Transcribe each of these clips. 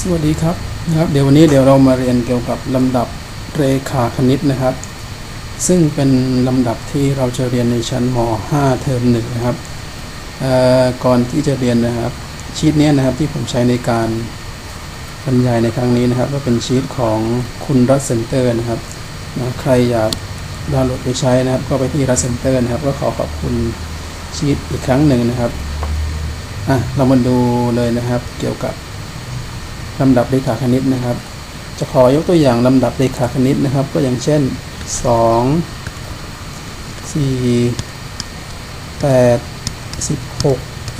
สวัสดีครับนะครับ เดี๋ยววันนี้เดี๋ยวเรามาเรียนเกี่ยวกับลำดับเรขาคณิตนะครับ ซึ่งเป็นลำดับที่เราจะเรียนในชั้นม .5 เทอมหนึ่งนะครับก่อนที่จะเรียนนะครับชีตเนี้ยนะครับที่ผมใช้ในการบรรยายในครั้งนี้นะครับ ก็เป็นชีตของคุณรัสเซนเตอร์นะครับนะใครอยากดาวน์โหลดไปใช้นะครับ ก็ไปที่รัสเซนเตอร์นะครับ ก็ขอขอบคุณชีตอีกครั้งหนึ่งนะครับอะเรามาดูเลยนะครับเกี่ยวกับ ลำดับเรขาคณิตนะครับ จะขอยกตัวอย่างลำดับเรขาคณิตนะครับ ก็อย่างเช่น 2 4 8 16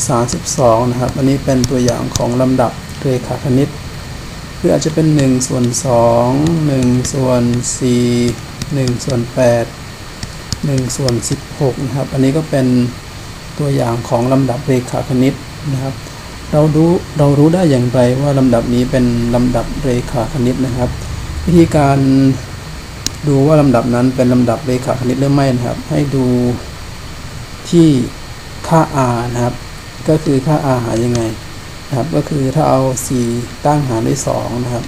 32 นะครับ อันนี้เป็นตัวอย่างของลำดับเรขาคณิตคืออาจจะเป็น 1 ส่วน 2 1 ส่วน 4 1 ส่วน 8 1 ส่วน 16 นะครับ อันนี้ก็เป็นตัวอย่างของลำดับเรขาคณิตนะครับ เรารู้เรารู้ได้อย่างไรว่าลำดับนี้เป็นลำดับเรขาคณิตนะครับ วิธีการดูว่าลำดับนั้นเป็นลำดับเรขาคณิตหรือไม่นะครับ ให้ดูที่ค่า r นะครับ ก็คือค่า r หายังไงนะครับ ก็คือถ้าเอา 4 ตั้งหารด้วย2นะครับ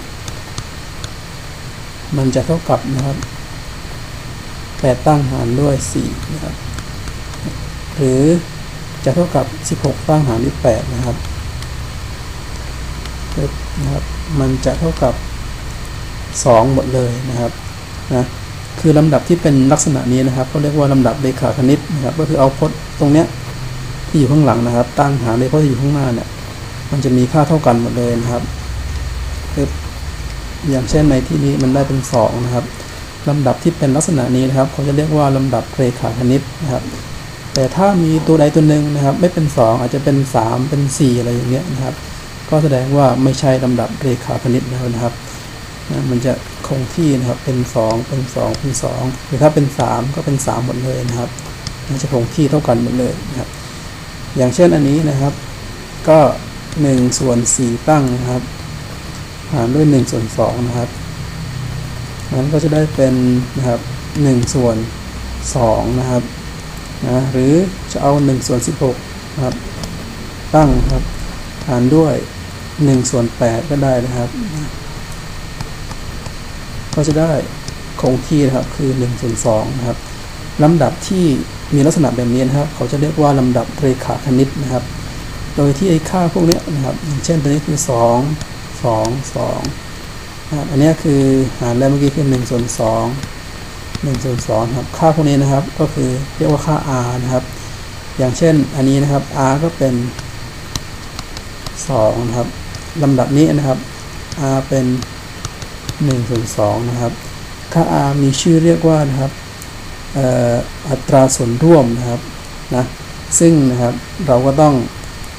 มันจะเท่ากับนะครับ8ตั้งหารด้วย4นะครับ หรือจะเท่ากับ 16 ตั้งหารด้วย8นะครับ นะครับ มันจะเท่ากับ 2 หมดเลยนะครับนะคือลำดับที่เป็นลักษณะนี้นะครับเขาเรียกว่าลำดับเรขาคณิตนะครับ ก็คือเอาพจน์ตรงเนี้ยที่อยู่ข้างหลังนะครับ ตั้งหารด้วยพจน์ที่อยู่ข้างหน้าเนี่ย มันจะมีค่าเท่ากันหมดเลยนะครับคืออย่างเช่นในที่นี้มันได้เป็น 2 นะครับลำดับที่เป็นลักษณะนี้นะครับเขาจะเรียกว่าลำดับเรขาคณิตนะครับ แต่ถ้ามีตัวใดตัวหนึ่งนะครับ ไม่เป็น 2 อาจจะเป็น 3 เป็น 4 อะไรอย่างเงี้ยนะครับ ก็แสดงว่าไม่ใช่ลำดับเรขาคณิตแล้วนะครับนะมันจะคงที่นะครับเป็น 2 เป็น 2 เป็น2หรือถ้าเป็น 3 ก็เป็น 3 หมดเลยนะครับมันจะคงที่เท่ากันหมดเลยนะครับ อย่างเช่นอันนี้นะครับ ก็1ส่วน4ตั้งนะครับหารด้วย1ส่วน2นะครับนั้นก็จะได้เป็นนะครับ1ส่วน2นะครับนะหรือจะเอา1ส่วน16นะครับ ตั้งครับหารด้วย 1ส่วน8ก็ได้นะครับ ก็จะได้คงที่นะครับคือ1ส่วน2นะครับลำดับที่มีลักษณะแบบนี้นะครับ เขาจะเรียกว่าลำดับเรขาคณิตนะครับ โดยที่ไอ้ค่าพวกนี้นะครับอย่างเช่นตัวนี้คือ 2 2 2นะครับอันนี้คือหารแล้วเมื่อกี้คือ1ส่วน2 1ส่วน2ครับค่าพวกนี้นะครับก็คือเรียกว่าค่า r นะครับ อย่างเช่นอันนี้นะครับ r ก็เป็น2นะครับ ลำดับนี้นะครับ r เป็น1ส่วน2นะครับค่า r มีชื่อเรียกว่านะครับอัตราส่วนร่วมนะครับนะซึ่งนะครับเราก็ต้อง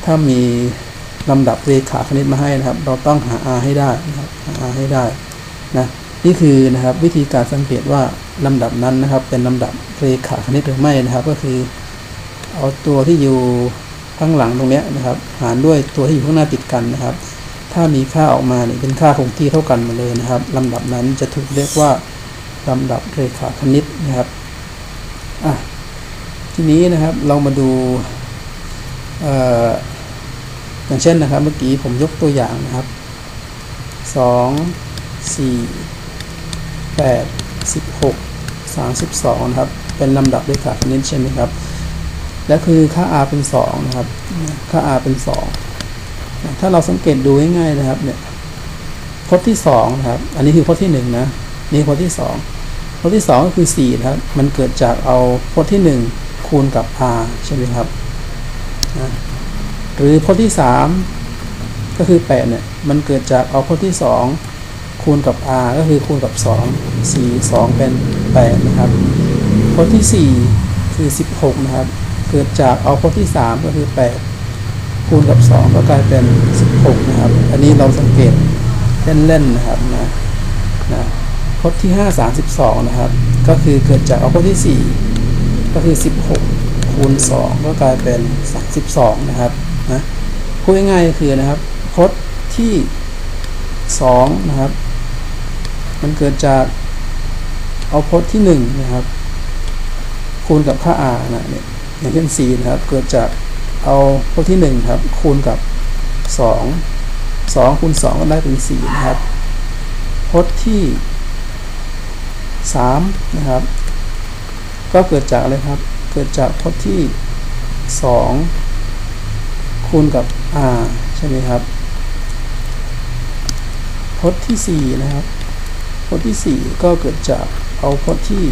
ถ้ามีลำดับเรขาคณิตมาให้นะครับ เราต้องหา r ให้ได้นะครับหา r ให้ได้นะนี่คือนะครับวิธีการสังเกตว่าลำดับนั้นนะครับ เป็นลำดับเรขาคณิตหรือไม่นะครับ ก็คือ เอาตัวที่อยู่ข้างหลังตรงนี้นะครับ หารด้วยตัวที่อยู่ข้างหน้าติดกันนะครับ ถ้ามีค่าออกมาเนี่ยเป็นค่าคงที่เท่ากันหมดเลยนะครับลำดับนั้นจะถูกเรียกว่าลำดับเรขาคณิตนะครับอะทีนี้นะครับเรามาดูอย่างเช่นนะครับ เมื่อกี้ผมยกตัวอย่างนะครับสองสี่แปดสิบหกสามสิบสองนะครับ เป็นลำดับเรขาคณิตใช่ไหมครับ และคือค่า r เป็น 2 นะครับ ค่า r เป็น 2 ถ้าเราสังเกตดูง่ายๆนะครับ เนี่ยพจน์ที่2นะครับ อันนี้คือพจน์ที่1นะนี่พจน์ที่2พจน์ที่2ก็คือ4นะครับ มันเกิดจากเอาพจน์ที่1คูณกับ r ใช่ไหมครับนะหรือพจน์ที่3ก็คือ8เนี่ยมันเกิดจากเอาพจน์ที่2คูณกับ r ก็คือคูณกับ2 4 2เป็น8นะครับพจน์ที่4คือ16นะครับ เกิดจากเอาพจน์ที่3ก็คือ8 คูณกับ 2 ก็กลายเป็น 16 นะครับ อันนี้เราสังเกตเล่นๆนะครับนะนะพจน์ที่ 5 32 นะครับ ก็คือเกิดจากเอาพจน์ที่ 4 ก็คือ 16 คูณ 2 ก็กลายเป็น 32 นะครับนะพูดง่ายๆคือนะครับพจน์ที่ 2 นะครับ มันเกิดจากเอาพจน์ที่ 1 นะครับ คูณกับค่า r นะเนี่ยอย่างเช่น 4 นะครับ เกิดจาก เอาพวกที่1ครับคูณกับ2สองคูณสองก็ได้เป็นสี่นะครับพจน์ที่สามนะครับ ก็เกิดจากอะไรครับ เกิดจากพจน์ที่สองคูณกับ r ใช่ไหมครับพจน์ที่สี่นะครับพจน์ที่สี่ก็เกิดจากเอาพจน์ที่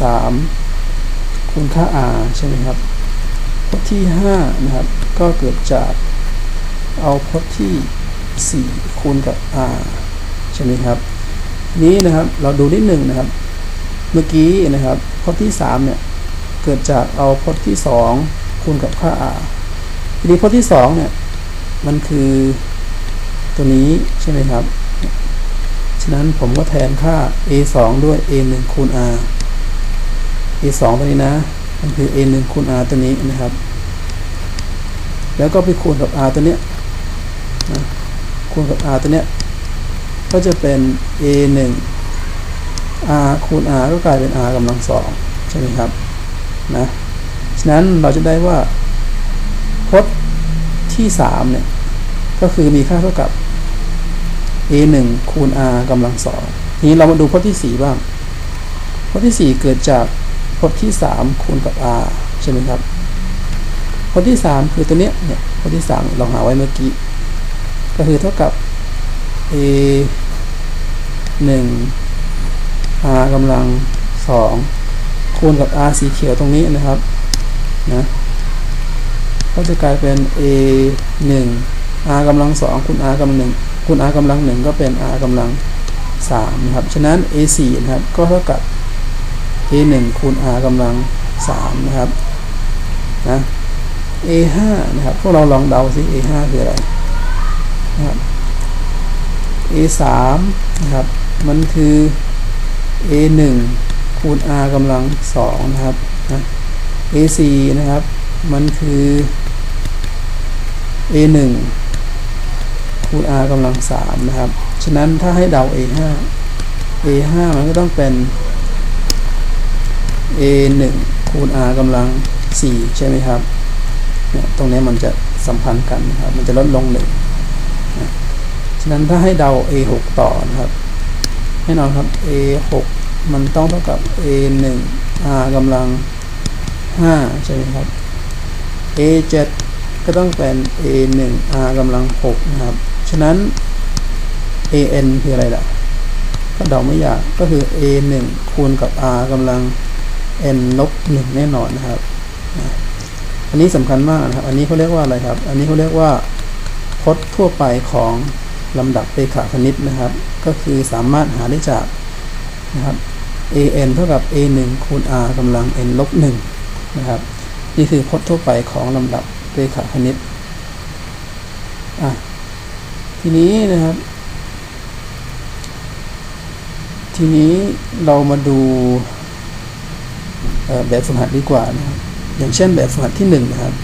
สามคูณค่า r ใช่ไหมครับ พจน์ที่ห้านะครับก็เกิดจากเอาพจน์ที่สี่คูณกับ r ใช่ไหมครับ นี้นะครับเราดูนิดหนึ่งนะครับ เมื่อกี้นะครับพจน์ที่สามเนี่ยเกิดจากเอาพจน์ที่สองคูณกับค่า r ทีนี้พจน์ที่สองเนี่ยมันคือตัวนี้ใช่ไหมครับ ฉะนั้นผมก็แทนค่า a 2ด้วย a 1คูณ r a 2ตัวนี้นะ มันคือ a 1คูณ r ตัวนี้นะครับ แล้วก็ไปคูณกับ r ตัวเนี้ยนะคูณกับ r ตัวเนี้ยก็จะเป็น a 1 r คูณ r ก็กลายเป็น r กำลังสองใช่ไหมครับนะฉะนั้นเราจะได้ว่าพจน์ที่3เนี่ยก็คือมีค่าเท่ากับ a 1คูณ r กำลังสองทีนี้เรามาดูพจน์ที่ 4 บ้าง พจน์ที่ 4 เกิดจาก พจน์ที่ 3 คูณกับ r ใช่ไหมครับพจน์ที่ 3 คือตัวเนี้ยเนี่ยพจน์ที่ 3 เราหาไว้เมื่อกี้ ก็คือเท่ากับ a 1 r กำลัง 2 คูณกับ r สีเขียวตรงนี้นะครับนะก็จะกลายเป็น a 1 r กำลัง 2 คูณ r กำลัง1คูณ r กำลัง 1 ก็เป็น r กำลัง3นะครับฉะนั้น a 4นะครับก็เท่ากับ a 1คูณ r กำลัง3นะครับนะ a 5นะครับพวกเราลองเดาสิ a 5คืออะไรนะครับ a 3นะครับมันคือ a 1คูณ r กำลัง2นะครับนะ a 4นะครับมันคือ a 1คูณ r กำลัง3นะครับ ฉะนั้นถ้าให้เดา a 5 a 5มันก็ต้องเป็น a 1คูณ r กำลัง 4 ใช่ไหมครับเนี่ยตรงนี้มันจะสัมพันธ์กันนะครับ มันจะลดลงหนึ่งนะฉะนั้นถ้าให้เดา a 6ต่อนะครับ แน่นอนครับ a 6มันต้องเท่ากับ a 1 r กำลัง 5 ใช่ไหมครับ a 7ก็ต้องเป็น a 1 r กำลัง 6 นะครับ ฉะนั้น a n คืออะไรล่ะ ก็เดาไม่ยาก ก็คือ a 1คูณกับ r กำลัง n ลบ1แน่นอนนะครับ อันนี้สำคัญมากนะครับ อันนี้เขาเรียกว่าอะไรครับ อันนี้เขาเรียกว่าพจน์ทั่วไปของลำดับเรขาคณิตนะครับ ก็คือสามารถหาได้จากนะครับ a n เท่ากับ a 1คูณ r กำลัง n ลบ1นะครับ นี่คือพจน์ทั่วไปของลำดับเรขาคณิตอะทีนี้นะครับ ทีนี้เรามาดู แบบฝึกหัดดีกว่านะครับอย่างเช่นแบบฝึกหัดที่1นนะครับ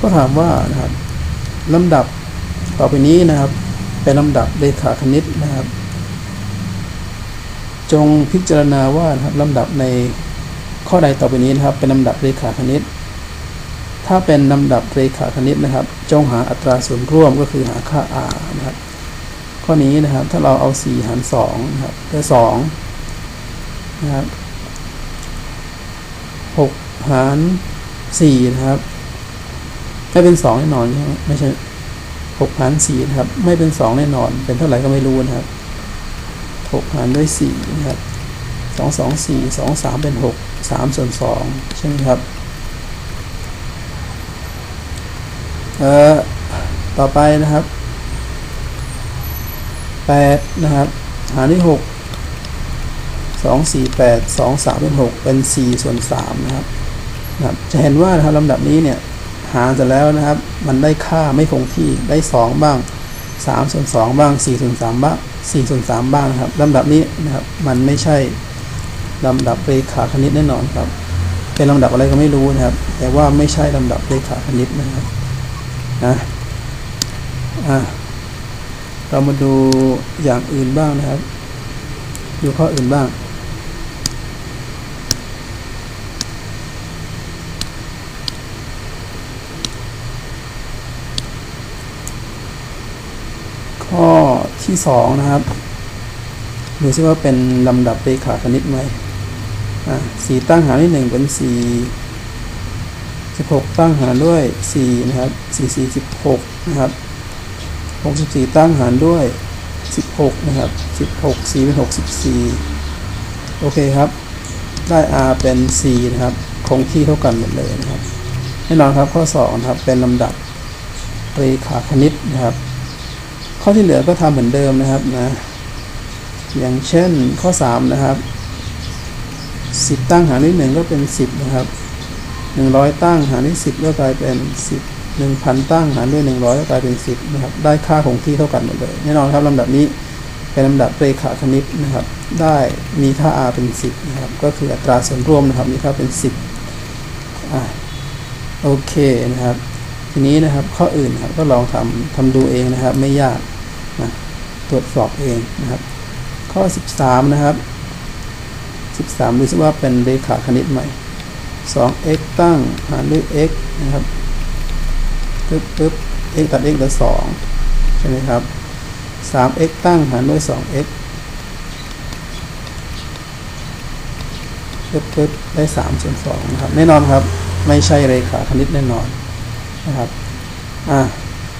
ก็ถามว่านะครับลำดับต่อไปนี้นะครับ เป็นลำดับเรขาคณิตนะครับ จงพิจารณาว่านะครับลำดับในข้อใดต่อไปนี้นะครับ เป็นลำดับเรขาคณิต ถ้าเป็นลำดับเรขาคณิตนะครับ จงหาอัตราส่วนร่วมก็คือหาค่า r นะครับ ข้อนี้นะครับถ้าเราเอา 4 หาร2นะครับได้2นะครับ 6 หาร4นะครับ ไม่เป็น 2 แน่นอนใช่ไหมไม่ใช่6หาร4นะครับ ไม่เป็น 2 แน่นอน เป็นเท่าไหร่ก็ไม่รู้นะครับ 6 หารด้วย4นะครับ 2 2 4 2 3 เป็น 6 3 ส่วน 2 ใช่ไหมครับ เอ่อ ต่อไปนะครับ 8 นะครับ หารด้วย6 2 4 8 2 3 เป็น6เป็น 4 ส่วน3นะครับนะครับ จะเห็นว่านะครับลำดับนี้เนี่ยหารเสร็จแล้วนะครับ มันได้ค่าไม่คงที่ได้ 2 บ้าง 3 ส่วน 2 บ้าง 4 ส่วน 3 บ้าง4ส่วน 3 บ้างนะครับลำดับนี้นะครับมันไม่ใช่ลำดับเรขาคณิตแน่นอนครับ เป็นลำดับอะไรก็ไม่รู้นะครับ แต่ว่าไม่ใช่ลำดับเรขาคณิตนะครับนะอะเรามาดูอย่างอื่นบ้างนะครับ ดูข้ออื่นบ้าง ข้อ ที่สองนะครับ ดูซิว่าเป็นลำดับเรขาคณิตไหมสี่ตั้งหารที่หนึ่งเป็นสี่สิบหกตั้งหารด้วยสี่นะครับสี่สี่สิบหกนะครับหกสิบสี่ตั้งหารด้วยสิบหกนะครับสิบหกสี่เป็นหกสิบสี่โอเคครับ ได้ r เป็น c นะครับคงที่เท่ากันหมดเลยนะครับแน่นอนครับข้อ2นะครับเป็นลำดับเรขาคณิตนะครับ ข้อที่เหลือก็ทำเหมือนเดิมนะครับนะอย่างเช่นข้อ 3 นะครับ 10 ตั้งหารด้วย1ก็เป็น 10 นะครับ 100 ตั้งหารด้วย10 ก็กลายเป็น 10 1,000 ตั้งหารด้วย 100 ก็กลายเป็น 10 นะครับ ได้ค่าคงที่เท่ากันหมดเลย แน่นอนครับลำดับนี้เป็นลำดับเรขาคณิตนะครับ ได้มีค่า r เป็น 10 นะครับ ก็คืออัตราส่วนร่วมนะครับ มีค่าเป็น 10อ่าโอเคนะครับ ทีนี้นะครับข้ออื่นครับก็ลองทำทำดูเองนะครับ ไม่ยาก นะตรวจสอบเองนะครับ ข้อ 13 นะครับ 13ดูซิว่าเป็นเรขาคณิตใหม่ 2x ตั้งหารด้วย x นะครับปึ๊บปึ๊บ x ตัด x เหลือ2ใช่ไหมครับ 3x ตั้งหารด้วย 2x ปึ๊บปึ๊บได้3ส่วน2นะครับ แน่นอนครับ ไม่ใช่เรขาคณิตแน่นอนนะครับ อะ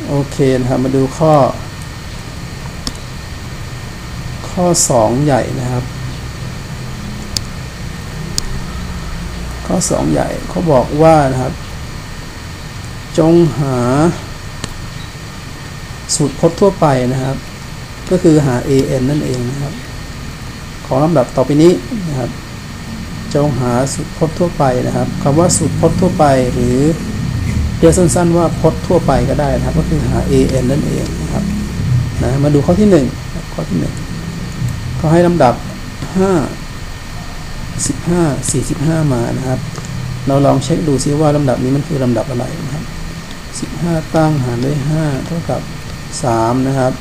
โอเคนะครับ มาดูข้อ ข้อ 2 ใหญ่นะครับ ข้อ 2 ใหญ่เขาบอกว่านะครับ จงหา สูตรพจน์ทั่วไปนะครับ ก็คือหา an นั่นเองนะครับ ของลำดับต่อไปนี้นะครับ จงหาสูตรพจน์ทั่วไปนะครับคำว่าสูตรพจน์ทั่วไปหรือเรียกสั้นๆว่าพจน์ทั่วไปก็ได้นะครับ ก็คือหา an นั่นเองนะครับนะมาดูข้อที่ 1 ข้อที่ 1 เขาให้ลำดับ 5 15 45 มานะครับ เราลองเช็คดูซิว่าลำดับนี้มันคือลำดับอะไรนะครับ 15 ตั้งหารด้วย 5 เท่ากับ 3 นะครับ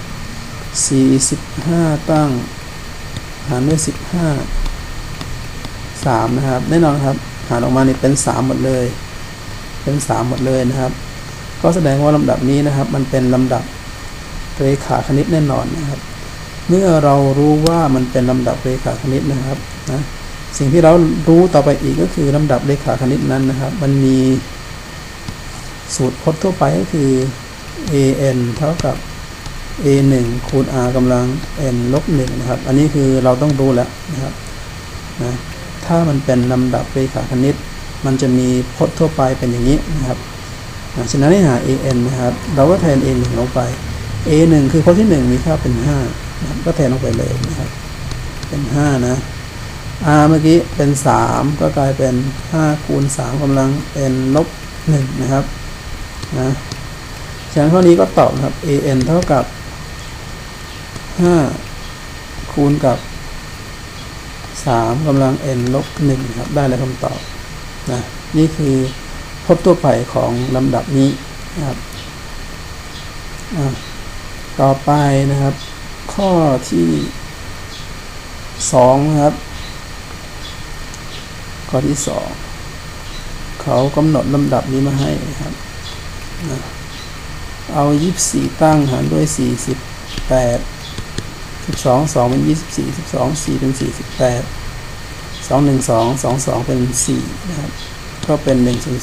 45 ตั้ง หารด้วย 15 3 นะครับ แน่นอนครับ หารออกมาเนี่เป็น 3 หมดเลย เป็น 3 หมดเลยนะครับ ก็แสดงว่าลำดับนี้นะครับ มันเป็นลำดับเรขาคณิตแน่นอนนะครับ เมื่อเรารู้ว่ามันเป็นลำดับเรขาคณิตนะครับนะสิ่งที่เรารู้ต่อไปอีกก็คือลำดับเรขาคณิตนั้นนะครับ มันมีสูตรพจน์ทั่วไปก็คือ an เท่ากับ a 1คูณ r กำลัง n ลบ1นะครับ อันนี้คือเราต้องรู้แล้วนะครับนะถ้ามันเป็นลำดับเรขาคณิต มันจะมีพจน์ทั่วไปเป็นอย่างนี้นะครับนะฉะนั้นให้หา an นะครับ เราก็แทน a 1ลงไป a 1คือพจน์ที่ 1 มีค่าเป็น 5 ก็แทนลงไปเลยนะครับ เป็น5นะ r เมื่อกี้เป็น3ก็กลายเป็น5คูณ3กำลัง n ลบ1นะครับนะฉะนั้นข้อนี้ก็ตอบครับ an เท่ากับ5คูณกับ3กำลัง n ลบ1ครับ ได้แล้วคำตอบนะนี่คือพจน์ตัวไปของลำดับนี้นะครับต่อไปนะครับ ข้อที่2นะครับ ข้อที่2เขากำหนดลำดับนี้มาให้ครับนะเอา24ตั้งหารด้วย48 12 2เป็น24 12 4เป็น48 2 1 2 2 2เป็น4นะครับ ก็เป็น1ส่วน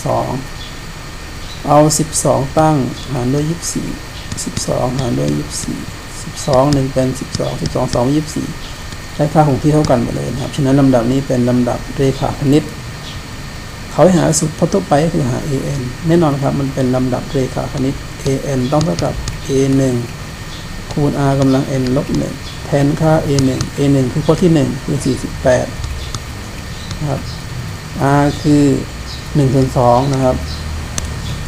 2เอา12ตั้งหารด้วย24 12หารด้วย 24 12 1เป็น12 12 2 24ได้ค่าของที่เท่ากันหมดเลยนะครับ ฉะนั้นลำดับนี้เป็นลำดับเรขาคณิต เขาหาสูตรพจน์ทั่วไปก็คือหา an แน่นอนครับมันเป็นลำดับเรขาคณิต an ต้องเท่ากับ a 1คูณ r กำลัง n ลบ1แทนค่า a 1 a 1คือพจน์ที่ 1 คือ 48นะครับ r คือ1ส่วน2นะครับ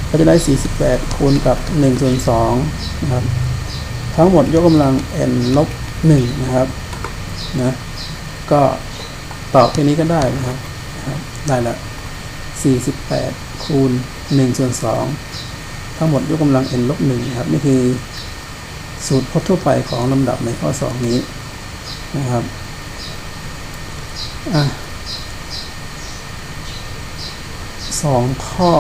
ก็จะได้ 48 คูณกับ1ส่วน2นะครับ ทั้งหมดยกกำลัง n ลบ1นะครับนะก็ตอบแค่นี้ก็ได้นะครับ ได้ละ 48 คูณ1ส่วน2ทั้งหมดยกกำลัง n ลบ1นะครับ นี่คือสูตรพจน์ทั่วไปของลำดับในข้อ 2 นี้นะครับอะสองข้อ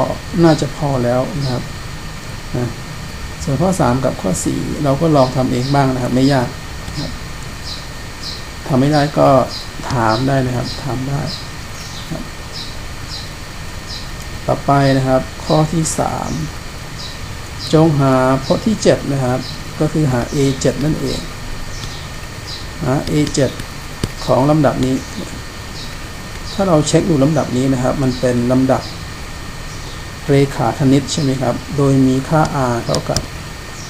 น่าจะพอแล้วนะครับนะ ส่วนข้อ 3 กับข้อ 4 เราก็ลองทำเองบ้างนะครับ ไม่ยากทำไม่ได้ก็ถามได้นะครับถามได้ต่อไปนะครับ ข้อที่ 3 จงหาพจน์ที่ 7 นะครับ ก็คือหา a7 นั่นเอง หา a7 ของลำดับนี้ ถ้าเราเช็คดูลำดับนี้นะครับ มันเป็นลำดับ เรขาคณิตใช่ไหมครับ โดยมีค่า r เท่ากับ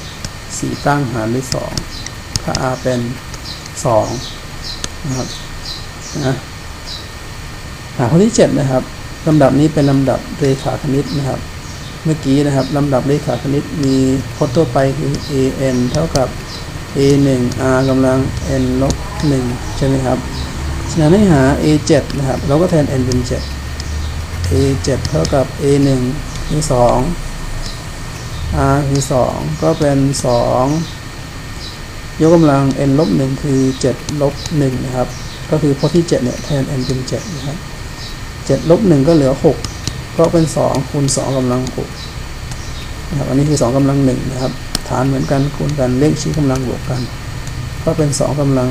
4 ตั้งหารด้วย 2 ค่า r เป็น 2 นะครับนะหาข้อที่ 7 นะครับลำดับนี้เป็นลำดับเรขาคณิตนะครับ เมื่อกี้นะครับลำดับเรขาคณิตมีพจน์ทั่วไปคือ a n เท่ากับ a 1 r กำลัง n ลบ1ใช่ไหมครับฉะนั้นให้หา a 7นะครับ เราก็แทน n เป็น 7 a 7เท่ากับ a 1คือ2 r คือ 2 ก็เป็น 2 ยกกำลัง n ลบ1คือ 7 ลบ1นะครับ ก็คือพจน์ที่ 7 เนี่ย แทน n เป็น 7 นะครับ 7 ลบ 1 ก็เหลือ 6 ก็เป็น 2 คูณ 2กำลัง6นะครับ อันนี้คือ 2กำลัง1นะครับ ฐานเหมือนกันคูณกันเลขชี้กำลังบวกกัน ก็เป็น 2กำลัง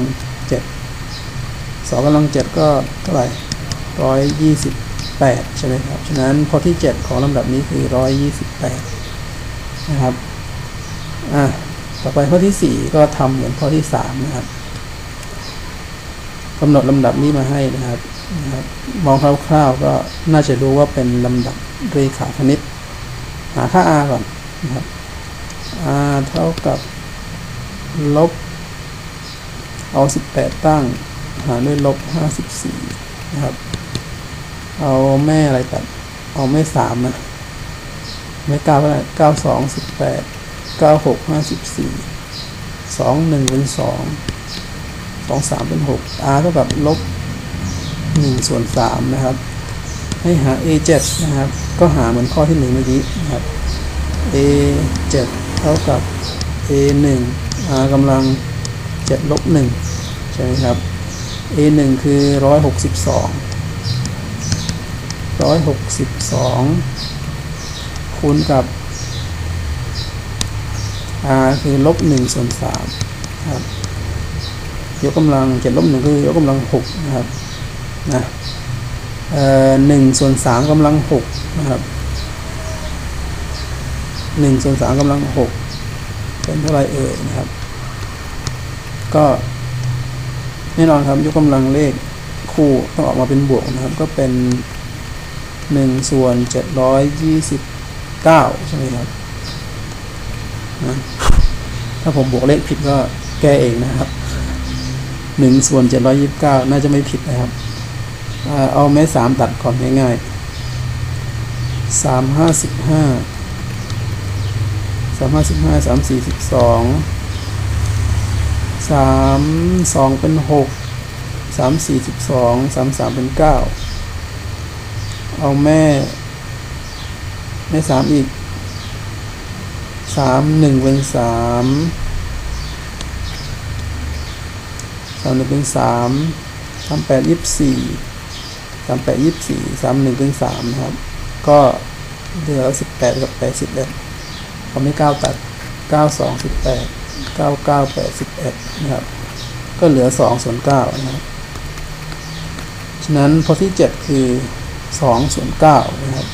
7 2กำลัง7ก็เท่าไหร่ 128 ใช่ไหมครับ ฉะนั้นพอที่ 7 ของลำดับนี้คือ 128 นะครับ อะ ต่อไปข้อที่ 4 ก็ทำเหมือนข้อที่ 3 นะครับกำหนดลำดับนี้มาให้นะครับนะครับ มองคร่าวๆก็น่าจะรู้ว่าเป็นลำดับเรขาคณิต หาค่า r ก่อนนะครับ r เท่ากับ ลบ เอา 18 ตั้ง หารด้วยลบ 54 นะครับ เอาแม่อะไรตัดเอาแม่สามนะแม่เก้าเท่าไหร่เก้าสองสิบแปดเก้าหกห้าสิบสี่สองหนึ่งเป็นสองสองสามเป็นหก r เท่ากับลบหนึ่งส่วนสามนะครับ ให้หา a เจ็ดนะครับ ก็หาเหมือนข้อที่หนึ่งเมื่อกี้นะครับ a เจ็ดเท่ากับ a หนึ่ง r กำลังเจ็ดลบหนึ่งใช่ไหมครับ a หนึ่งคือร้อยหกสิบสอง ร้อยหกสิบสองคูณกับ r คือลบหนึ่งส่วนสามครับยกกำลังเจ็ดลบหนึ่งคือยกกำลังหกนะครับนะหนึ่งส่วนสามกำลังหกนะครับหนึ่งส่วนสามกำลังหกเป็นเท่าไรเอ่ยนะครับ ก็แน่นอนครับยกกำลังเลขคู่ต้องออกมาเป็นบวกนะครับ ก็เป็น หนึ่งส่วนเจ็ดร้อยยี่สิบเก้าใช่ไหมครับถ้าผมบวกเลขผิดก็แก้เองนะครับหนึ่งส่วนเจ็ดร้อยยี่สิบเก้าน่าจะไม่ผิดนะครับ เอาแม่สามตัดก่อนง่ายๆสามห้าสิบห้าสามห้าสิบห้าสามสี่สิบสองสามสองเป็นหกสามสี่สิบสองสามสามเป็นเก้า เอาแม่ แม่สามอีกสามหนึ่งเป็นสามสามหนึ่งเป็นสามสามแปดยี่สี่สามแปดยี่สี่สามหนึ่งเป็นสามครับ ก็เหลือสิบแปดกับแปดสิบเอ็ดเขาไม่เก้าตัดเก้าสองสิบแปดเก้าเก้าแปดสิบเอ็ดนะครับ ก็เหลือสองส่วนเก้านะครับ ฉะนั้นพอที่เจ็ดคือ สองส่วนเก้านะครับ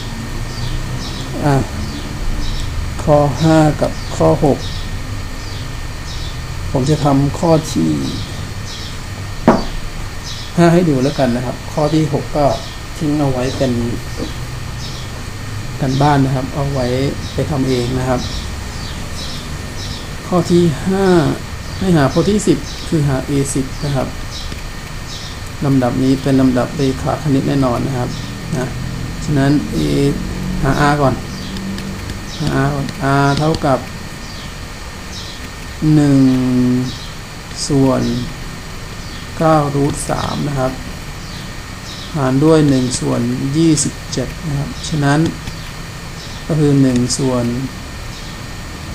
อะข้อห้ากับข้อหกผมจะทำข้อที่ห้าให้ดูแล้วกันนะครับ ข้อที่หกก็ทิ้งเอาไว้เป็นกันบ้านนะครับ เอาไว้ไปทำเองนะครับ ข้อที่ห้าให้หาข้อที่สิบคือหา a สิบนะครับลำดับนี้เป็นลำดับเรขาคณิตแน่นอนนะครับ นะฉะนั้น a หา r ก่อนหา r ก่อน r เท่ากับหนึ่งส่วนเก้ารูทสามนะครับ หารด้วยหนึ่งส่วนยี่สิบเจ็ดนะครับ ฉะนั้นก็คือหนึ่งส่วน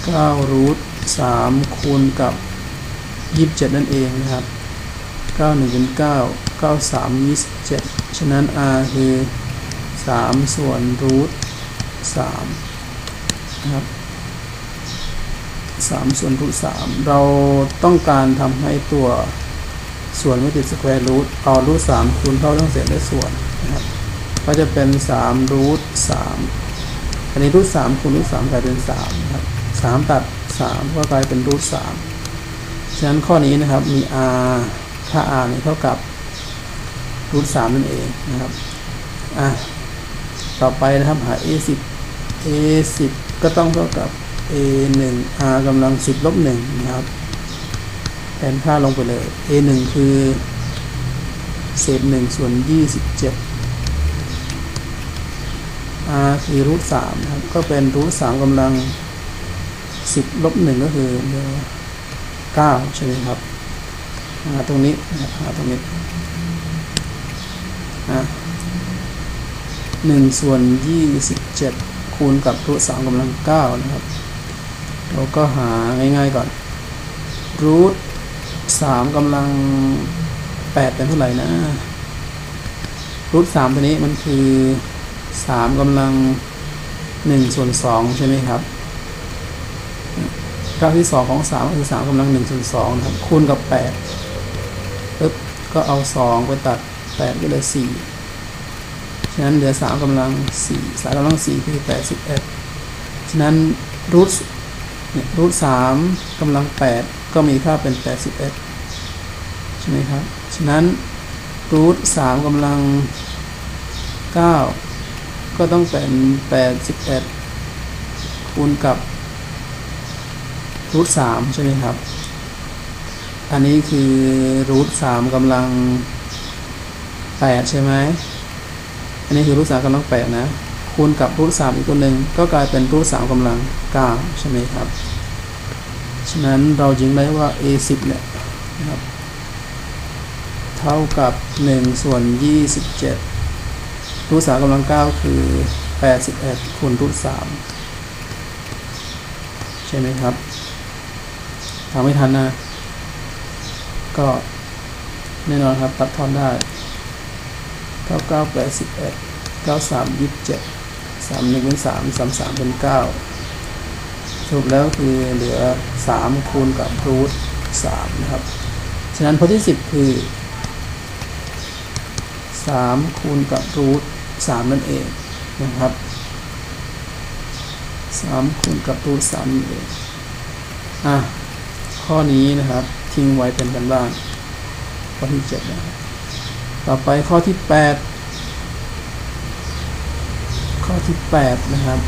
เก้ารูทสามคูณกับยี่สิบเจ็ดนั่นเองนะครับเก้าหนึ่งเป็นเก้าเก้าสามยี่สิบเจ็ดฉะนั้น r คือ สามส่วนรูทสามนะครับสามส่วนรูทสามเราต้องการทำให้ตัวส่วนไม่ติดสแควร์รูทเอารูทสามคูณเข้าทั้งเศษและส่วนนะครับก็จะเป็นสามรูทสามอันนี้รูทสามคูณรูทสามกลายเป็นสามนะครับสามตัดสามก็กลายเป็นรูทสามฉะนั้นข้อนี้นะครับมี r ค่า r เนี่ยเท่ากับรูทสามนั่นเองนะครับอะ ต่อไปนะครับหา a สิบ a สิบก็ต้องเท่ากับ a 1 r กำลัง 10ลบ1นะครับแทนค่าลงไปเลย a 1คือ เศษ 1 ส่วน 27 r คือรูท3นะครับ ก็เป็นรูท3กำลัง 10ลบ1ก็คือเหลือ9ใช่ไหมครับ หาตรงนี้นะครับหาตรงนี้อะ 1 ส่วน 27 คูณกับรูท3กำลัง9นะครับ เราก็หาง่ายๆก่อนรูทสามกำลังแปดเป็นเท่าไหร่นะรูทสามตัวนี้มันคือสามกำลังหนึ่งส่วนสองใช่ไหมครับกราฟที่สองของสามก็คือสามกำลังหนึ่งส่วนสองนะครับคูณกับแปดปึ๊บก็เอาสองไปตัดแปดก็เลือสี่ ฉะนั้นเหลือสามกำลังสี่สามกำลังสี่คือแปดสิบเอ็ดฉะนั้นรูทเนี่ยรูทสามกำลังแปดก็มีค่าเป็นแปดสิบเอ็ดใช่ไหมครับ ฉะนั้นรูทสามกำลังเก้าก็ต้องเป็นแปดสิบเอ็ดคูณกับรูทสามใช่ไหมครับ อันนี้คือรูทสามกำลังแปดใช่ไหม นนี้คือรูทสามกำลังแปดนะคูณกับรูทสามอีกตัวหนึ่งก็กลายเป็นรูทสามกำลังเก้าใช่ไหมครับ ฉะนั้นเราจึงได้ว่า a 10เนี่ยนะครับเท่ากับ1ส่วน27รูทสามกำลัง9คือ81คูณรูทสามใช่ไหมครับทำไม่ทันนะ ก็แน่นอนครับตัดทอนได้ 99 81 93 27 31เป็น3 33เป็น9สรุปแล้วคือเหลือ3คูณกับรูท3นะครับ ฉะนั้นพจน์ที่10คือ3คูณกับรูท3นั่นเองนะครับ3คูณกับรูท3นั่นเองอะข้อนี้นะครับทิ้งไว้เป็นกันบ้านข้อที่7นะครับ ต่อไปข้อที่ 8 ข้อที่ 8 นะครับ